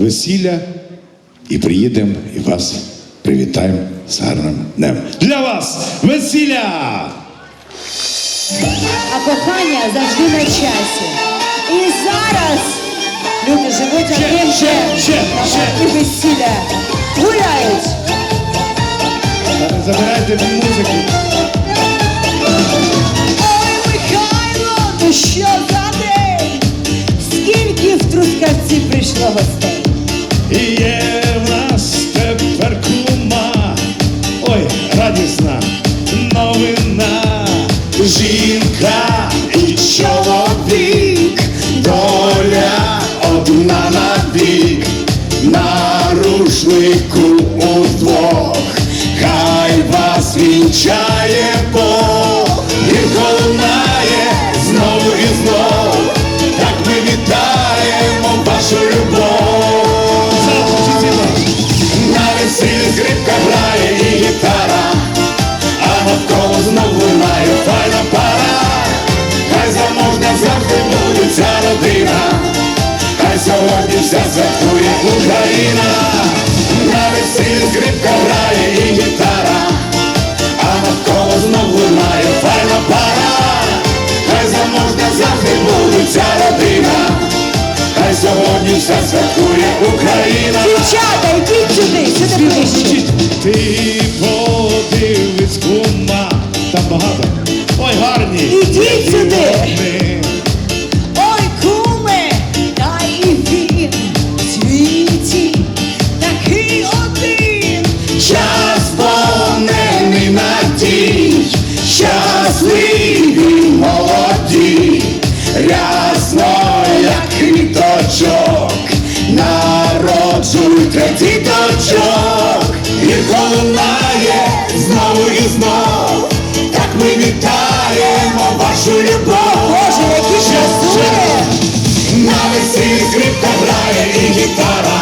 весілля і приїдемо і вас привітаємо з гарним днем. Для вас весілля! А кохання завжди на часі. І зараз люди живуть одним ще, ще, ще. І весілля гуляють. Забирайте музики. Ой, Михайло, ну що за день? Скільки в трускавці прийшло гостей? І є в. Ой, радісна новина. Жінка і чоловік, доля одна на рушнику удвох, хай вас вінчає Бог, вся святкує Україна. На весіллі скрипка грає і гітара, а навколо знову лунає файна пара. Хай заможна завжди буде ця родина, хай сьогодні вся святкує Україна. Дівчата, йдіть сюди, сюди ближче. Ти подивись кума, там багато. Ой, гарні. Ідіть сюди. Щасливі молоді, рясно, як квіточок, народжуйте діточок, і колунає знову і знов, так ми вітаємо вашу любов. Боже, які Ще. На весіллі скрипка грає і гітара,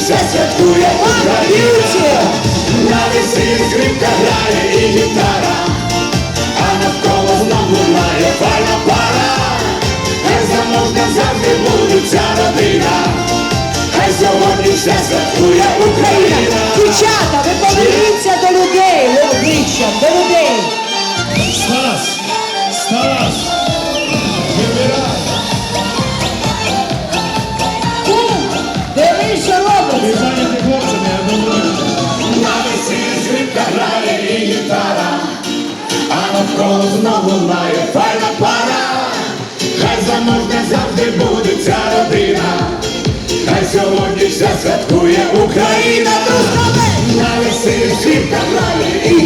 сьогодні святкує Україна. На весіллі скрипка грає і гітара, а навколо знову лунає файна пара. Хай заможна завжди буде ця родина, хай сьогодні вся святкує Україна. Дівчата, ви поверніться навколо знову лунає файна пара. Хай заможна завжди буде ця родина, хай сьогодні вся святкує Україна. На весіллі скрипка грає